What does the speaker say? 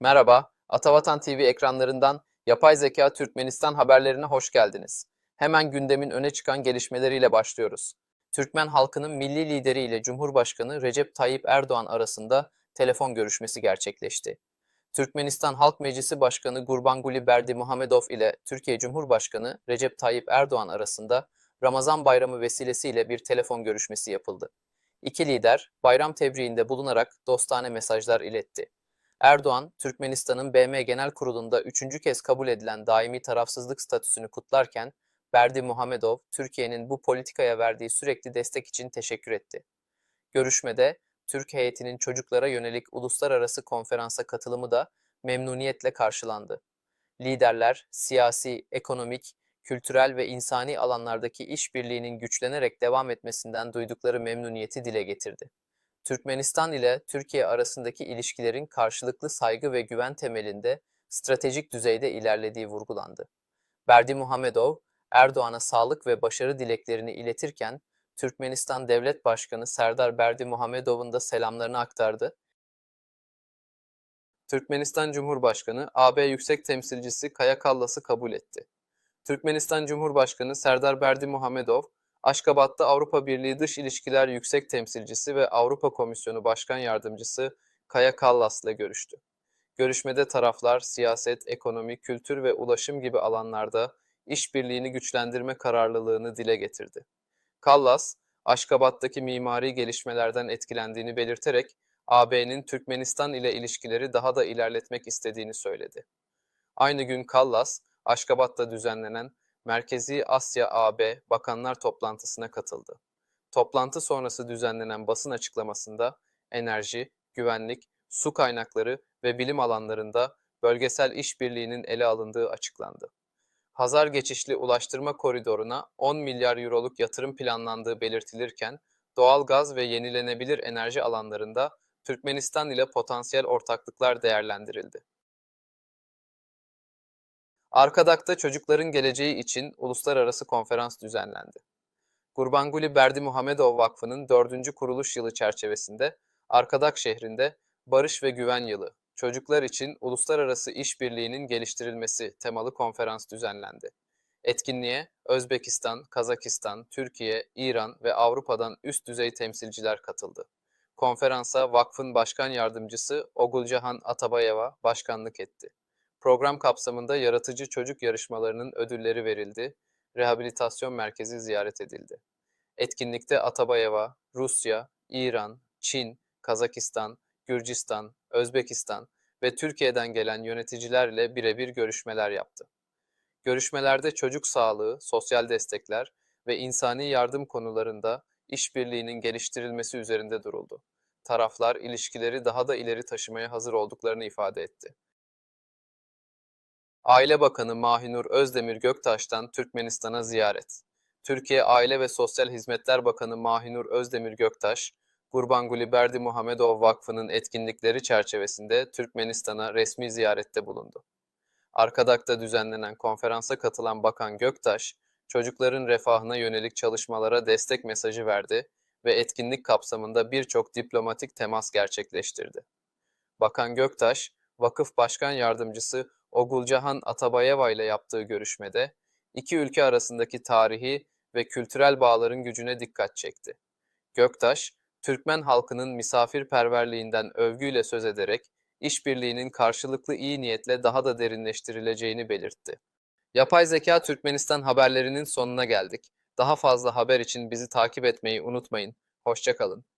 Merhaba, Atavatan TV ekranlarından Yapay Zeka Türkmenistan haberlerine hoş geldiniz. Hemen gündemin öne çıkan gelişmeleriyle başlıyoruz. Türkmen halkının milli lideri ile Cumhurbaşkanı Recep Tayyip Erdoğan arasında telefon görüşmesi gerçekleşti. Türkmenistan Halk Meclisi Başkanı Gurbanguly Berdimuhamedov ile Türkiye Cumhurbaşkanı Recep Tayyip Erdoğan arasında Ramazan Bayramı vesilesiyle bir telefon görüşmesi yapıldı. İki lider bayram tebriğinde bulunarak dostane mesajlar iletti. Erdoğan, Türkmenistan'ın BM Genel Kurulu'nda üçüncü kez kabul edilen daimi tarafsızlık statüsünü kutlarken, Berdi Muhamedov, Türkiye'nin bu politikaya verdiği sürekli destek için teşekkür etti. Görüşmede, Türk heyetinin çocuklara yönelik uluslararası konferansa katılımı da memnuniyetle karşılandı. Liderler, siyasi, ekonomik, kültürel ve insani alanlardaki işbirliğinin güçlenerek devam etmesinden duydukları memnuniyeti dile getirdi. Türkmenistan ile Türkiye arasındaki ilişkilerin karşılıklı saygı ve güven temelinde stratejik düzeyde ilerlediği vurgulandı. Berdi Muhamedov, Erdoğan'a sağlık ve başarı dileklerini iletirken, Türkmenistan Devlet Başkanı Serdar Berdi Muhamedov'un da selamlarını aktardı. Türkmenistan Cumhurbaşkanı, AB Yüksek Temsilcisi Kaya Kallas'ı kabul etti. Türkmenistan Cumhurbaşkanı Serdar Berdi Muhamedov, Aşkabat'ta Avrupa Birliği Dış İlişkiler Yüksek Temsilcisi ve Avrupa Komisyonu Başkan Yardımcısı Kaya Kallas'la görüştü. Görüşmede taraflar siyaset, ekonomi, kültür ve ulaşım gibi alanlarda işbirliğini güçlendirme kararlılığını dile getirdi. Kallas, Aşkabat'taki mimari gelişmelerden etkilendiğini belirterek AB'nin Türkmenistan ile ilişkileri daha da ilerletmek istediğini söyledi. Aynı gün Kallas, Aşkabat'ta düzenlenen Merkezi Asya AB Bakanlar Toplantısına katıldı. Toplantı sonrası düzenlenen basın açıklamasında enerji, güvenlik, su kaynakları ve bilim alanlarında bölgesel işbirliğinin ele alındığı açıklandı. Hazar geçişli ulaştırma koridoruna 10 milyar euroluk yatırım planlandığı belirtilirken, doğal gaz ve yenilenebilir enerji alanlarında Türkmenistan ile potansiyel ortaklıklar değerlendirildi. Arkadak'ta çocukların geleceği için uluslararası konferans düzenlendi. Gurbanguly Berdi Muhamedov Vakfı'nın 4. kuruluş yılı çerçevesinde Arkadak şehrinde Barış ve Güven Yılı, Çocuklar için Uluslararası İşbirliğinin Geliştirilmesi temalı konferans düzenlendi. Etkinliğe Özbekistan, Kazakistan, Türkiye, İran ve Avrupa'dan üst düzey temsilciler katıldı. Konferansa vakfın başkan yardımcısı Ogulcahan Atabayeva başkanlık etti. Program kapsamında yaratıcı çocuk yarışmalarının ödülleri verildi, rehabilitasyon merkezi ziyaret edildi. Etkinlikte Atabayeva, Rusya, İran, Çin, Kazakistan, Gürcistan, Özbekistan ve Türkiye'den gelen yöneticilerle birebir görüşmeler yaptı. Görüşmelerde çocuk sağlığı, sosyal destekler ve insani yardım konularında işbirliğinin geliştirilmesi üzerinde duruldu. Taraflar ilişkileri daha da ileri taşımaya hazır olduklarını ifade etti. Aile Bakanı Mahinur Özdemir Göktaş'tan Türkmenistan'a ziyaret. Türkiye Aile ve Sosyal Hizmetler Bakanı Mahinur Özdemir Göktaş, Gurbanguly Berdi Muhamedov Vakfı'nın etkinlikleri çerçevesinde Türkmenistan'a resmi ziyarette bulundu. Arkadak'ta düzenlenen konferansa katılan Bakan Göktaş, çocukların refahına yönelik çalışmalara destek mesajı verdi ve etkinlik kapsamında birçok diplomatik temas gerçekleştirdi. Bakan Göktaş, Vakıf Başkan Yardımcısı Ogulcahan Atabayeva ile yaptığı görüşmede iki ülke arasındaki tarihi ve kültürel bağların gücüne dikkat çekti. Göktaş, Türkmen halkının misafirperverliğinden övgüyle söz ederek işbirliğinin karşılıklı iyi niyetle daha da derinleştirileceğini belirtti. Yapay Zeka Türkmenistan haberlerinin sonuna geldik. Daha fazla haber için bizi takip etmeyi unutmayın. Hoşçakalın.